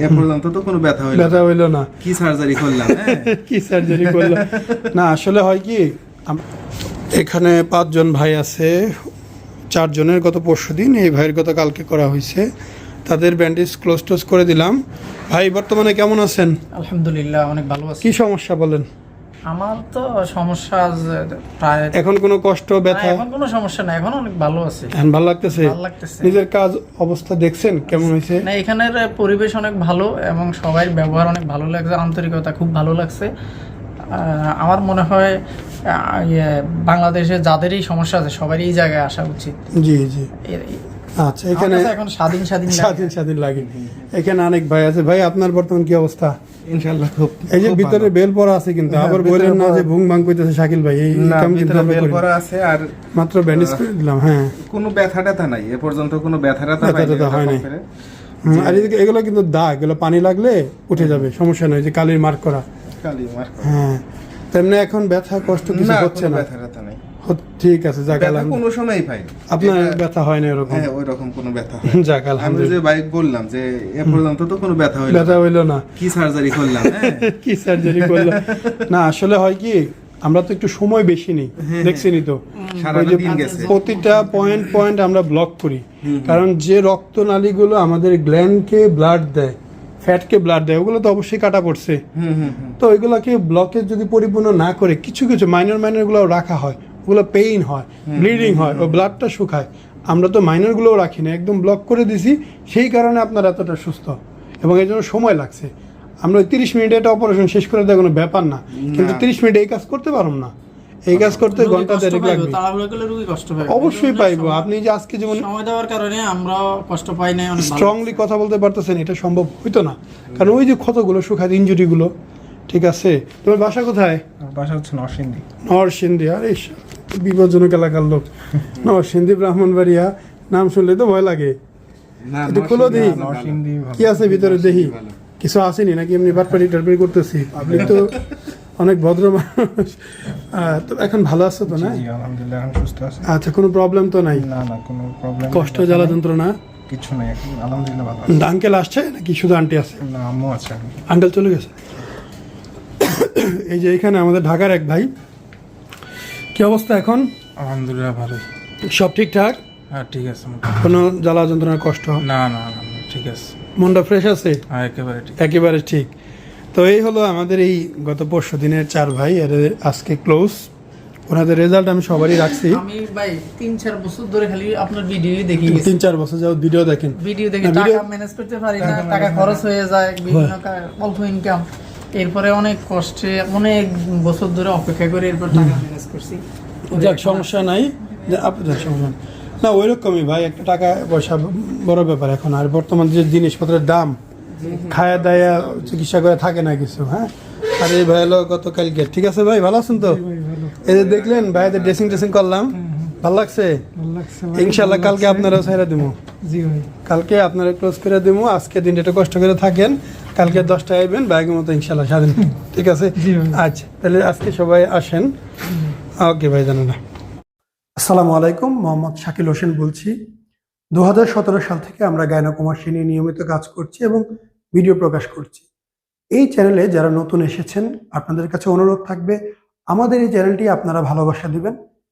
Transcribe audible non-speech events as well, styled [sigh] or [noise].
এ পর্যন্ত তো কোনো ব্যথা হইল ব্যথা হইল না। কি সার্জারি করলাম হ্যাঁ? [laughs] কি সার্জারি করলাম না আসলে হয় কি এখানে পাঁচজন ভাই আছে চারজনের গত পরশু দিন এই ভাইয়ের গত কালকে করা হয়েছে তাদের ব্যান্ডেজ ক্লোজ টোজ করে দিলাম। ভাই বর্তমানে কেমন আছেন? আলহামদুলিল্লাহ অনেক ভালো আছে। কি সমস্যা বলেন? আমার তো সমস্যা প্রায়। এখন কোনো কষ্ট ব্যথা? এখন কোনো সমস্যা নাই এখন অনেক ভালো আছে। এখন ভালো লাগতেছে? ভালো লাগতেছে। নিজের কাজ অবস্থা দেখছেন? কেমন হয়েছে? না এখানের পরিবেশ অনেক ভালো এবং সবাই ব্যবহার অনেক ভালো লাগছে আন্তরিকতা খুব ভালো লাগছে। আমার মনে হয় ইয়ে, বাংলাদেশে যাদেরই সমস্যা আছে সবারই এই জায়গায় আসা উচিত। জি জি। আচ্ছা এখানে এখন স্বাধীন স্বাধীন স্বাধীন স্বাধীন লাগে। এখানে অনেক ভাই আছে। ভাই আপনার বর্তমান কি অবস্থা? ইনশাআল্লাহ খুব এই যে ভিতরে বেল পড়া আছে কিন্তু হ্যাঁ, আবার ভিতরে না যে ভুং ভাং কইতেছে শাকিল ভাই এই কাম কিন্তু আমরা বেল করি আছে আর মাত্র ব্যান্ডেজ করে দিলাম হ্যাঁ। কোনো ব্যথা ট্যাথা নাই এ পর্যন্ত কোনো ব্যথা ট্যাথা হয় নাই। আর এদিকে এগুলো কিন্তু দাগ এগুলো পানি লাগলে উঠে যাবে সমস্যা নয় যে কালির মার্ক করা। হ্যাঁ তেমনি এখন ব্যথা কষ্ট কিছু হচ্ছে না। ব্যথা ট্যাথা নাই। ঠিক আছে যাক কোনো সময় পাই আপনার ব্যথা হয় না এরকম? হ্যাঁ ওই রকম কোনো ব্যথা হয় [laughs] যাক আমি যে বাইক বললাম যে এ পর্যন্ত তো কোনো ব্যথা হইল ব্যথা না। হইল না। কি সার্জারি করলাম হ্যাঁ? [laughs] কি সার্জারি করল না আসলে হয় কি আমরা তো একটু সময় বেশি নেই দেখছেনই তো? সারাটা ওই যে দিন গেছে। প্রতিটা পয়েন্ট পয়েন্ট আমরা ব্লক করি। কারণ যে রক্তনালীগুলো আমাদের গ্ল্যান্ডকে ব্লাড দেয় ফ্যাটকে ব্লাড দেয় ওগুলো তো অবশ্যই কাটা পড়ছে। তো ওইগুলোকে ব্লকের যদি পরিপূর্ণ না করে কিছু কিছু মাইনর মাইনরগুলো রাখা হয়। ওগুলো পেইন হয় ব্লিডিং হয় ও ব্লাডটা শুকায়। আমরা তো মাইনরগুলোও রাখি না একদম ব্লক করে দিছি সেই কারণে আপনার এতটা সুস্থ। এবং এই জন্য সময় লাগছে। আমরা ওই তিরিশ মিনিটে একটা অপারেশন শেষ করে দেওয়া কোনো ব্যাপার না। কিন্তু তিরিশ মিনিটে এই কাজ করতে পারব না। এই কাজ করতে ঘণ্টা দেড়েক লাগবে। অবশ্যই পাইবো। আপনি যে আজকে যেমন সময় দেওয়ার কারণে আমরা কষ্ট পাই নাই অনেক স্ট্রংলি কথা বলতে পারতেছেন এটা সম্ভব হইতো না। কারণ ওই যে ক্ষতগুলো শুকায় ইঞ্জুরিগুলো ঠিক আছে? তোমার বাসা কোথায়? বাসা হচ্ছে নরসিংদী। নরসিংদী আরে স- বিপজ্জনক এলাকার লোক। নরসিংদী ব্রাহ্মণবাড়িয়া নাম শুনলে তো ভয় লাগে। না একটু খুলো দিই। কি আছে ভিতরে দেখি? কিছু আসেনি নাকি? এমনি বাটপাটি টাটপাটি করতেছি। আপনি তো অনেক ভদ্র মানুষ। তো এখন ভালো আছো তো না? জি আলহামদুলিল্লাহ এখন সুস্থ আছে। আচ্ছা কোনো প্রবলেম তো নাই? না না কোনো প্রবলেম কষ্ট জ্বালা যন্ত্রণা? কিছু নেই এখন আলহামদুলিল্লাহ ভালো আঙ্কেল আসছে নাকি? শুধু আন্টি আছে? না আম্মু আছে আঙ্কেল চলে গেছে। এই যে এখানে আমাদের ঢাকার এক ভাই। কি অবস্থা এখন? আলহামদুলিল্লাহ ভালো সব ঠিকঠাক? হ্যাঁ ঠিক আছে কোনো জ্বালা যন্ত্রণার কষ্ট? না না ঠিক আছে। মনটা ফ্রেশ আছে? হ্যাঁ একেবারে ঠিক। একেবারে ঠিক। তো এই হলো আমাদের এই গত পরশু দিনের চার ভাই এর আজকে ক্লোজ ওনাদের রেজাল্ট আমি সবারই রাখছি। আমি ভাই তিন চার বছর ধরে খালি আপনার ভিডিও দেখি তিন চার বছর যাও ভিডিও দেখেন। ভিডিও দেখে টাকা ম্যানেজ করতে পারি না টাকা খরচ হয়ে যায় বিভিন্ন অল্প ইনকাম এরপরে অনেক কষ্টে অনেক বছর ধরে অপেক্ষা করে এরপর টাকা ম্যানেজ করছি। যাক সমস্যা নাই। যে আপ- যাক, সমস্যা না ওই রকমই ভাই একটা টাকা পয়সা বড় ব্যাপার এখন। আর বর্তমান যে জিনিসপত্রের দাম খায়া দায়া চিকিৎসা করে থাকে না কিছু হ্যাঁ? আর এই ভাই হলো গতকালকে। ঠিক আছে ভাই ভালো আছেন তো? এই যে দেখলেন ভাইদের ড্রেসিং ড্রেসিং করলাম ভালো লাগছে? ইনশাল্লাহ কালকে আপনারাও ছেড়ে দেবো কালকে আপনারা ক্লোজ করে দেবো আজকে দিনটা একটু কষ্ট করে থাকেন। কালকে দশটায় আইবেন ব্যাগের মতো ইনশাল্লাহ স্বাধীন [laughs] ঠিক আছে? আচ্ছা তাহলে আজকে সবাই আসেন। ওকে ভাই জানানা আসসালামু আলাইকুম মোহাম্মদ শাকিল হোসেন বলছি। দু হাজার সতেরো সাল থেকে আমরা গায়নাকুমার নিয়ে নিয়মিত কাজ করছি এবং ভিডিও প্রকাশ করছি। এই চ্যানেলে যারা নতুন এসেছেন আপনাদের কাছে অনুরোধ থাকবে আমাদের এই চ্যানেলটি আপনারা ভালোবাসা দিবেন।